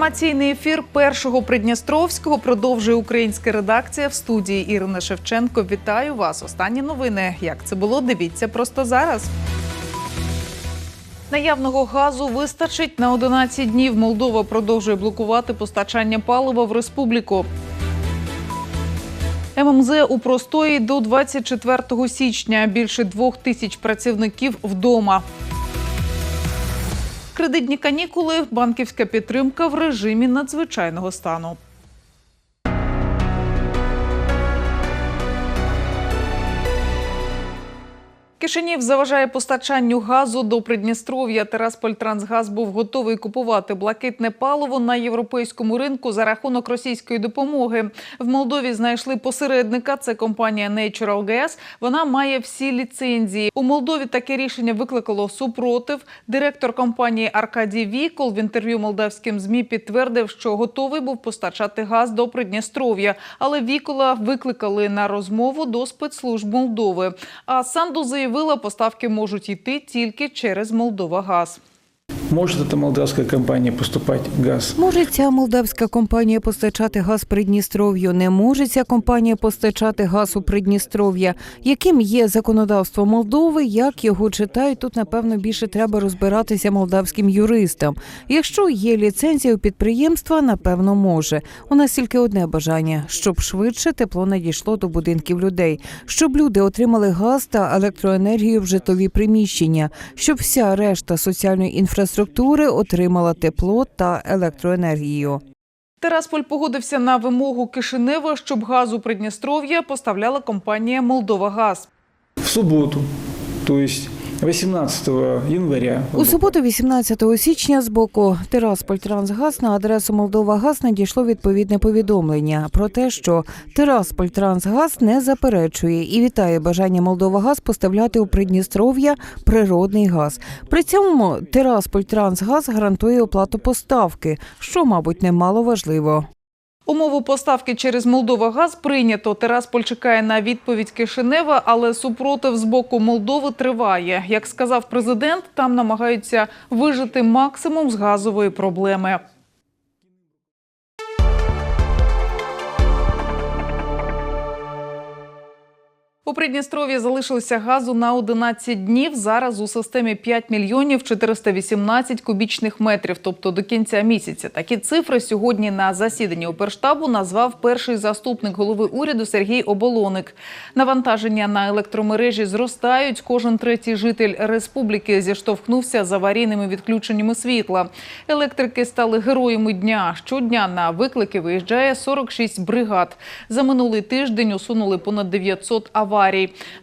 Інформаційний ефір першого Придністровського продовжує українська редакція в студії Ірина Шевченко. Вітаю вас. Останні новини. Як це було? Дивіться просто зараз. Наявного газу вистачить на 11 днів. Молдова продовжує блокувати постачання палива в республіку. ММЗ у простої до 24 січня. Більше двох тисяч працівників вдома. Кредитні канікули, банківська підтримка в режимі надзвичайного стану. Кишинів заважає постачанню газу до Придністров'я. Терасполь-Трансгаз був готовий купувати блакитне паливо на європейському ринку за рахунок російської допомоги. В Молдові знайшли посередника. Це компанія Natural Gas. Вона має всі ліцензії. У Молдові таке рішення викликало супротив. Директор компанії Аркадій Вікол в інтерв'ю молдавським змі підтвердив, що готовий був постачати газ до Придністров'я. Але Вікола викликали на розмову до спецслужб Молдови. А Санду заявила, поставки можуть йти тільки через Молдова Газ. Может эта молдавская компания поступать газ? Може ця молдавська компанія постачати газ Придністров'ю? Не може ця компанія постачати газ у Придністров'я? Яким є законодавство Молдови? Як його читають? Тут напевно більше треба розбиратися молдавським юристам. Якщо є ліцензія у підприємства, напевно може. У нас тільки одне бажання, щоб швидше тепло надійшло до будинків людей, щоб люди отримали газ та електроенергію в житлові приміщення, щоб вся решта соціальної інфраструктури отримала тепло та електроенергію. Терасполь погодився на вимогу Кишинева, щоб газ у Придністров'я поставляла компанія Молдова Газ. В суботу. то есть 18 января. У суботу, 18 січня, з боку Тирасполь-Трансгаз на адресу Молдова Газ надійшло відповідне повідомлення про те, що Тирасполь-Трансгаз не заперечує і вітає бажання Молдова Газ поставляти у Придністров'я природний газ. При цьому Тирасполь-Трансгаз гарантує оплату поставки, що, мабуть, немало важливо. Умову поставки через Молдова Газ прийнято. Терасполь чекає на відповідь Кишинева, але супротив з боку Молдови триває. Як сказав президент, там намагаються вижити максимум з газової проблеми. У Придністров'ї залишилося газу на 11 днів. Зараз у системі 5 мільйонів 418 кубічних метрів, тобто до кінця місяця. Такі цифри сьогодні на засіданні Оперштабу назвав перший заступник голови уряду Сергій Оболоник. Навантаження на електромережі зростають. Кожен третій житель республіки зіштовхнувся з аварійними відключеннями світла. Електрики стали героями дня. Щодня на виклики виїжджає 46 бригад. За минулий тиждень усунули понад 900 аварій.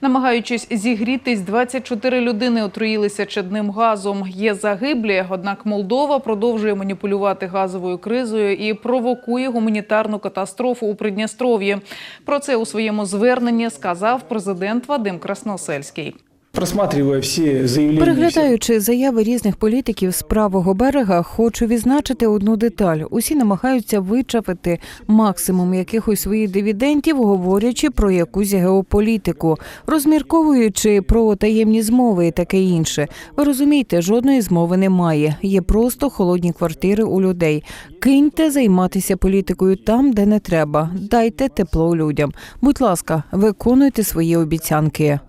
Намагаючись зігрітись, 24 людини отруїлися чадним газом. Є загиблі, однак Молдова продовжує маніпулювати газовою кризою і провокує гуманітарну катастрофу у Придністров'ї. Про це у своєму зверненні сказав президент Вадим Красносельський. Просматривая все заявления... Переглядаючи заяви різних політиків з правого берега, хочу відзначити одну деталь: усі намагаються вичавити максимум якихось своїх дивідендів, говорячи про якусь геополітику, розмірковуючи про таємні змови і таке інше. Ви розумієте, жодної змови немає. Є просто холодні квартири у людей. Киньте займатися політикою там, де не треба. Дайте тепло людям. Будь ласка, виконуйте свої обіцянки.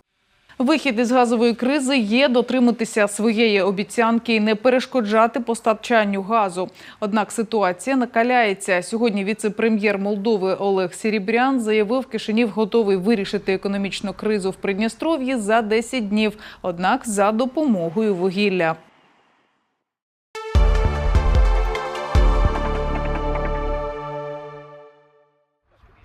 Вихід із газової кризи є дотриматися своєї обіцянки і не перешкоджати постачанню газу. Однак ситуація накаляється. Сьогодні віце-прем'єр Молдови Олег Сірібрян заявив, Кишинів готовий вирішити економічну кризу в Придністров'ї за 10 днів, однак за допомогою вугілля.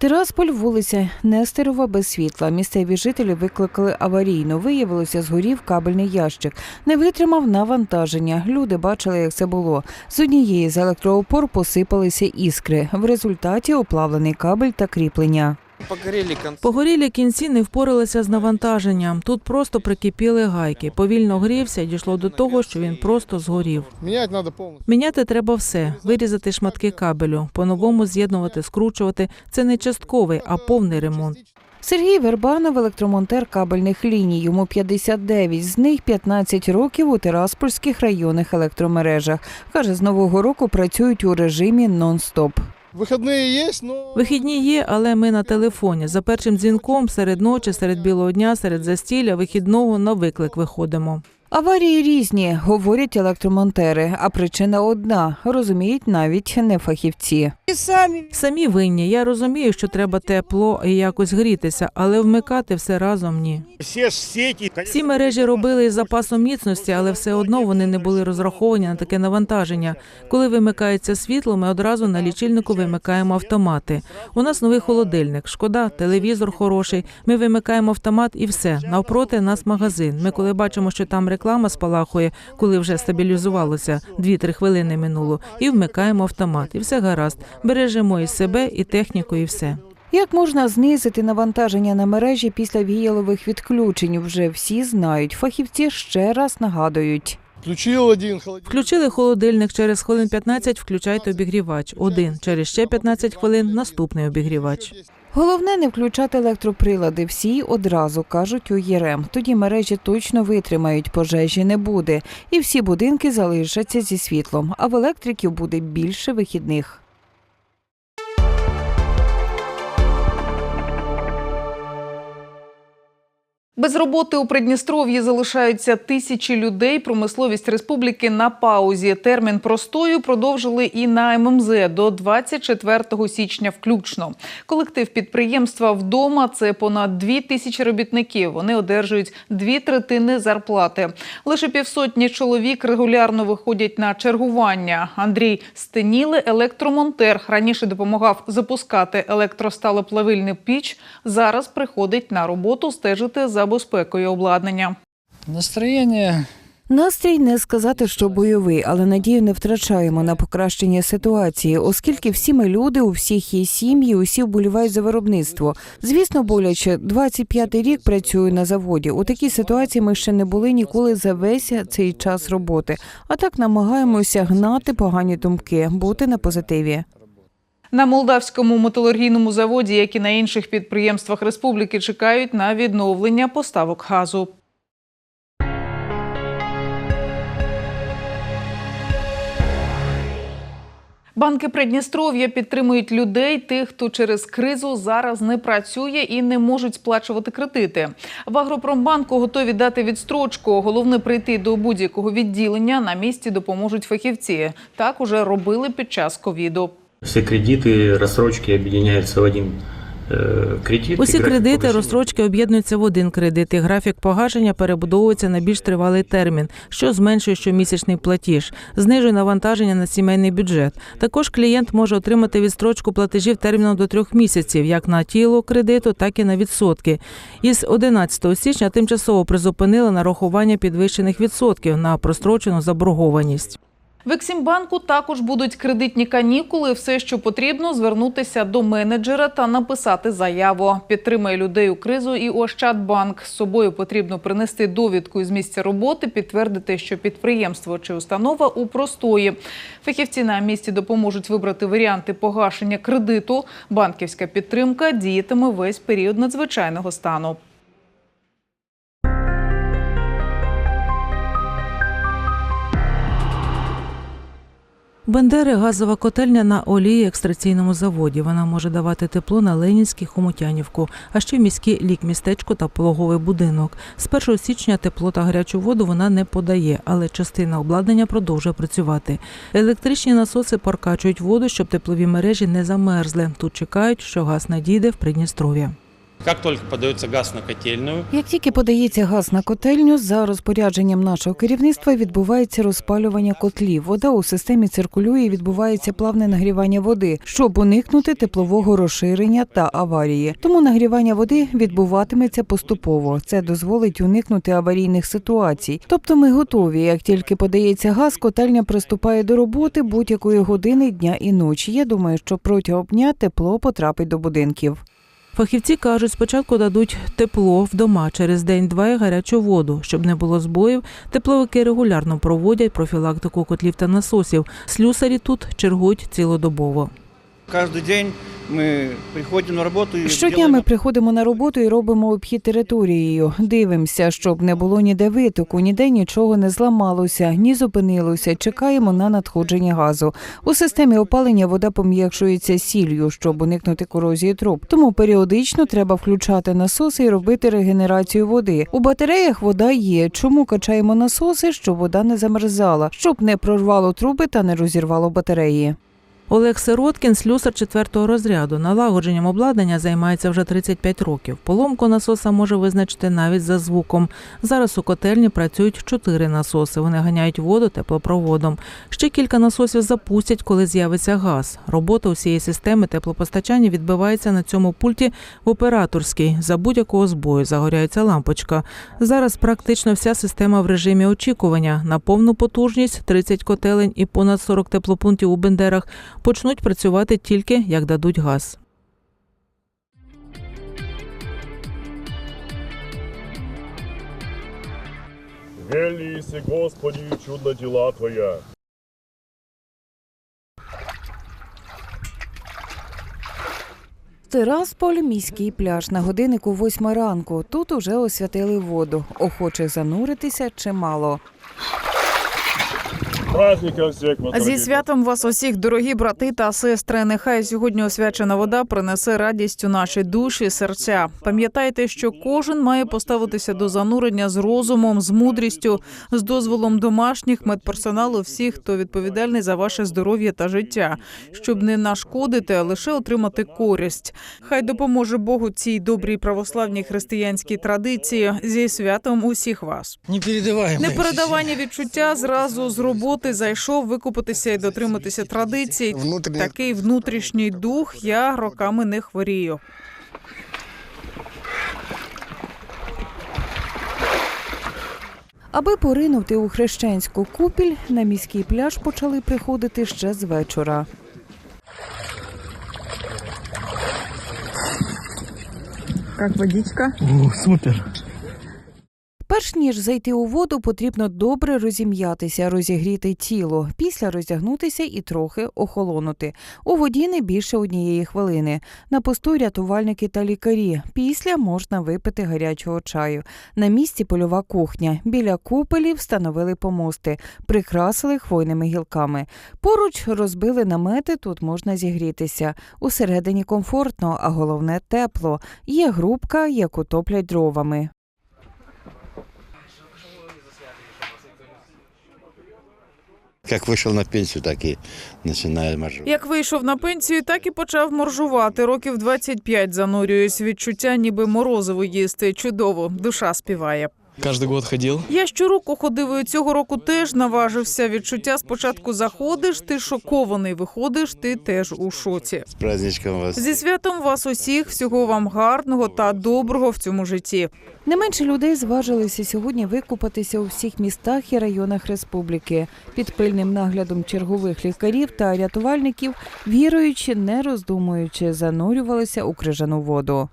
Тирасполь, вулиця Нестерова без світла. Місцеві жителі викликали аварійно. Виявилося, згорів кабельний ящик. Не витримав навантаження. Люди бачили, як це було. З однієї з електроопор посипалися іскри. В результаті оплавлений кабель та кріплення. Погорели. Погорілі кінці не впоралися з навантаженням. Тут просто прикипіли гайки. Повільно грівся і дійшло до того, що він просто згорів. Менять надо полностью. Міняти треба все: вирізати шматки кабелю, по-новому з'єднувати, скручувати. Це не частковий, а повний ремонт. Сергій Вербанов, електромонтер кабельних ліній. Йому 59, з них 15 років у Тираспольських районних електромережах. Каже, з нового року працюють у режимі нон-стоп. Выходные є, но... Вихідні є, але ми на телефоні. За першим дзвінком, серед ночі, серед білого дня, серед застілля, вихідного на виклик виходимо. Аварії різні, говорять електромонтери, а причина одна розуміють навіть не фахівці. Самі самі винні. Я розумію, що треба тепло і якось грітися, але вмикати все разом ні. Все ж сети, Всі мережі робили із запасом міцності, але все одно вони не були розраховані на таке навантаження. Коли вимикається світло, ми одразу на лічильнику вимикаємо автомати. У нас новий холодильник, шкода, телевізор хороший. Ми вимикаємо автомат і все. Навпроти нас магазин. Ми коли бачимо, що там реклама спалахує, коли вже стабілізувалося, 2-3 хвилини минуло, і вмикаємо автомат. І все гаразд. Бережемо і себе, і техніку, і все. Як можна знизити навантаження на мережі після віялових відключень? Вже всі знають. Фахівці ще раз нагадують. Включили холодильник через хвилин 15 включайте обігрівач. Один через ще 15 хвилин наступний обігрівач. Головне не включати електроприлади. Всі одразу кажуть у ЄРЕМ. Тоді мережі точно витримають, пожежі не буде, і всі будинки залишаться зі світлом. А в електриків буде більше вихідних. Без роботи у Придністров'ї залишаються тисячі людей. Промисловість республіки на паузі. Термін простою продовжили і на ММЗ до 24 січня включно. Колектив підприємства вдома це понад дві тисячі робітників. Вони одержують дві третини зарплати. Лише півсотні чоловік регулярно виходять на чергування. Андрій Стеніле, електромонтер, раніше допомагав запускати електросталеплавильний піч. Зараз приходить на роботу стежити за безпекою обладнання. Настроение Настрій не сказати, що бойовий, але надію не втрачаємо на покращення ситуації, оскільки всі ми люди, у всіх є сім'ї, усі вболівають за виробництво. Звісно, боляче 25-й рік працюю на заводі. У такій ситуації ми ще не були ніколи за весь цей час роботи. А так намагаємося гнати погані думки, бути на позитиві. На молдавському металургійному заводі, як і на інших підприємствах республіки, чекають на відновлення поставок газу. Банки Придністров'я підтримують людей, тих, хто через кризу зараз не працює і не можуть сплачувати кредити. В Агропромбанку готові дати відстрочку. Головне прийти до будь-якого відділення. На місці допоможуть фахівці. Так уже робили під час ковіду. Все кредиты, рассрочки объединяются в один э, кредит. Усі и график кредити, погашения. розстрочки об'єднуються в один кредит, і графік погашення перебудовується на більш тривалий термін, що зменшує щомісячний платіж, знижує навантаження на сімейний бюджет. Також клієнт може отримати відстрочку платежів терміном до трьох місяців, як на тіло кредиту, так і на відсотки. Із 11 січня тимчасово призупинили нарахування підвищених відсотків на прострочену заборгованість. В Ексімбанку також будуть кредитні канікули. Все, що потрібно, звернутися до менеджера та написати заяву. Підтримає людей у кризу і Ощадбанк. З собою потрібно принести довідку із місця роботи, підтвердити, що підприємство чи установа у простої. Фахівці на місці допоможуть вибрати варіанти погашення кредиту. Банківська підтримка діятиме весь період надзвичайного стану. Бендери газова котельня на олії екстраційному заводі. Вона може давати тепло на Ленінський Хомутянівку, а ще в міські лікмістечко та пологовий будинок. З 1 січня тепло та гарячу воду вона не подає, але частина обладнання продовжує працювати. Електричні насоси прокачують воду, щоб теплові мережі не замерзли. Тут чекають, що газ надійде в Придністров'я. Как только подается газ на котельную, Як тільки подається газ на котельню, за розпорядженням нашого керівництва відбувається розпалювання котлів. Вода у системі циркулює і відбувається плавне нагрівання води, щоб уникнути теплового розширення та аварії. Тому нагрівання води відбуватиметься поступово. Це дозволить уникнути аварійних ситуацій. Тобто ми готові. Як тільки подається газ, котельня приступає до роботи будь-якої години дня і ночі. Я думаю, що протягом дня тепло потрапить до будинків. Фахівці кажуть, спочатку дадуть тепло вдома через день-два і гарячу воду. Щоб не було збоїв, тепловики регулярно проводять профілактику котлів та насосів. Слюсарі тут чергують цілодобово. Каждый день мы приходим на работу и Щодня ми приходимо на роботу і робимо обхід територією. Дивимося, щоб не було ніде витоку, ніде нічого не зламалося, ні зупинилося. Чекаємо на надходження газу. У системі опалення вода пом'якшується сіллю, щоб уникнути корозії труб. Тому періодично треба включати насоси і робити регенерацію води. У батареях вода є. Чому качаємо насоси, щоб вода не замерзала, щоб не прорвало труби та не розірвало батареї. Олег Сироткін, слюсар четвертого розряду. Налагодженням обладнання займається вже 35 років. Поломку насоса може визначити навіть за звуком. Зараз у котельні працюють чотири насоси. Вони ганяють воду теплопроводом. Ще кілька насосів запустять, коли з'явиться газ. Робота усієї системи теплопостачання відбивається на цьому пульті в операторській. За будь-якого збою загоряється лампочка. Зараз практично вся система в режимі очікування. На повну потужність 30 котелень і понад 40 теплопунктів у Бендерах почнуть працювати тільки як дадуть газ. Велися, Господи, чудно дела Твоя. Тирасполь міський пляж на годиннику восьма ранку. Тут уже освятили воду. Охочих зануритися чимало. Зі святом вас усіх, дорогі брати та сестри. Нехай сьогодні освячена вода принесе радість у наші душі, серця. Пам'ятайте, що кожен має поставитися до занурення з розумом, з мудрістю, з дозволом домашніх медперсоналу, всіх, хто відповідальний за ваше здоров'я та життя, щоб не нашкодити, а лише отримати користь. Хай допоможе Богу цій добрій православній християнській традиції зі святом усіх вас. Не. Непередавання відчуття зразу з роботи зайшов викупитися і дотриматися традицій. внутренне. Такий внутрішній дух я роками не хворію. Аби поринути у хрещенську купіль, на міський пляж почали приходити ще з вечора. Як водичка? Перш ніж зайти у воду, потрібно добре розім'ятися, розігріти тіло, після роздягнутися і трохи охолонути. У воді не більше однієї хвилини. На посту рятувальники та лікарі. Після можна випити гарячого чаю. На місці польова кухня. Біля купелів встановили помости, прикрасили хвойними гілками. Поруч розбили намети, тут можна зігрітися. Усередині комфортно, а головне тепло. Є грубка, яку топлять дровами. Как вийшов на пенсію, так і починає моржу. Як вийшов на пенсію, так і почав моржувати. Років 25 занурююсь. Відчуття, ніби морозиво їсти. Чудово, душа співає. Каждый год ходил. Я щороку ходив і цього року теж наважився. Відчуття спочатку заходиш, ти шокований. Виходиш, ти теж у шоці. С праздничком вас. Зі святом вас усіх, всього вам гарного та доброго в цьому житті. Не менше людей зважилися сьогодні викупатися у всіх містах і районах республіки під пильним наглядом чергових лікарів та рятувальників, віруючи, не роздумуючи, занурювалися у крижану воду.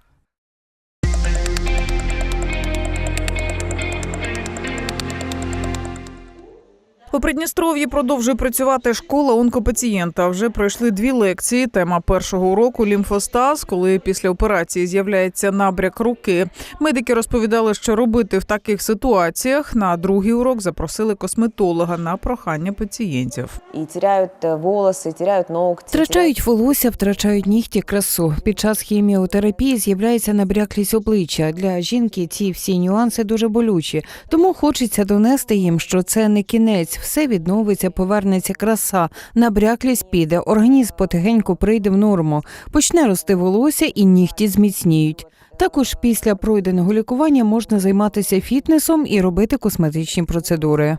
У Придністров'ї продовжує працювати школа онкопацієнта. Вже пройшли дві лекції. Тема першого уроку лімфостаз, коли після операції з'являється набряк руки. Медики розповідали, що робити в таких ситуаціях. На другий урок запросили косметолога на прохання пацієнтів. и теряют э, волосы, теряют ногти. Втрачають волосся, втрачають нігті, красу. Під час хіміотерапії з'являється набряклість обличчя. Для жінки ці всі нюанси дуже болючі, тому хочеться донести їм, що це не кінець, все відновиться, повернеться краса, набряклість піде, організм потихеньку прийде в норму, почне рости волосся і нігті зміцніють. Також після пройденого лікування можна займатися фітнесом і робити косметичні процедури.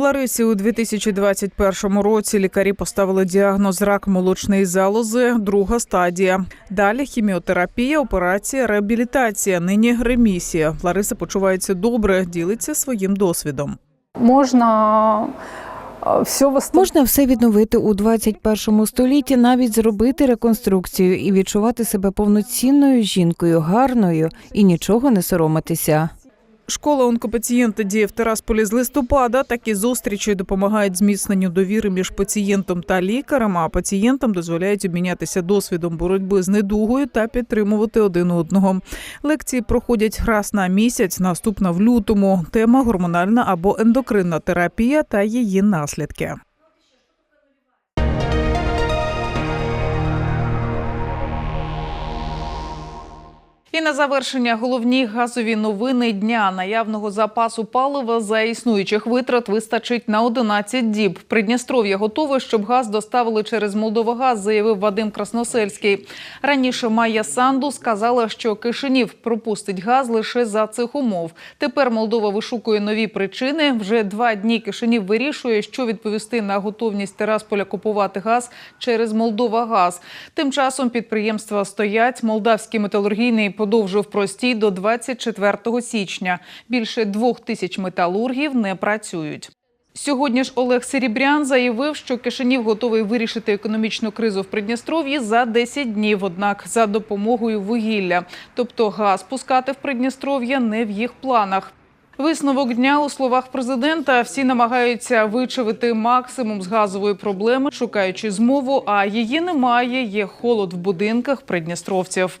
Ларисі у 2021 році лікарі поставили діагноз рак молочної залози, друга стадія. Далі хіміотерапія, операція, реабілітація. Нині ремісія. Лариса почувається добре, ділиться своїм досвідом. Можна е. Можна все відновити у 21 столітті, навіть зробити реконструкцію і відчувати себе повноцінною жінкою, гарною і нічого не соромитися. Школа онкопацієнта діє в Терасполі з листопада. Такі зустрічі допомагають зміцненню довіри між пацієнтом та лікарем. А пацієнтам дозволяють обмінятися досвідом боротьби з недугою та підтримувати один одного. Лекції проходять раз на місяць. Наступна в лютому. Тема гормональна або ендокринна терапія та її наслідки. І на завершення головні газові новини дня наявного запасу палива за існуючих витрат вистачить на 11 діб. Придністров'я готове, щоб газ доставили через Молдовагаз, заявив Вадим Красносельський. Раніше Майя Санду сказала, що Кишинів пропустить газ лише за цих умов. Тепер Молдова вишукує нові причини. Вже два дні Кишинів вирішує, що відповісти на готовність Терасполя купувати газ через Молдовагаз. Тим часом підприємства стоять. Молдавський металургійний подовжив простій до 24 січня. Більше двох тисяч металургів не працюють. Сьогодні ж Олег Серібрян заявив, що Кишинів готовий вирішити економічну кризу в Придністров'ї за 10 днів, однак за допомогою вугілля. Тобто газ пускати в Придністров'я не в їх планах. Висновок дня у словах президента всі намагаються вичавити максимум з газової проблеми, шукаючи змову, а її немає. Є холод в будинках придністровців.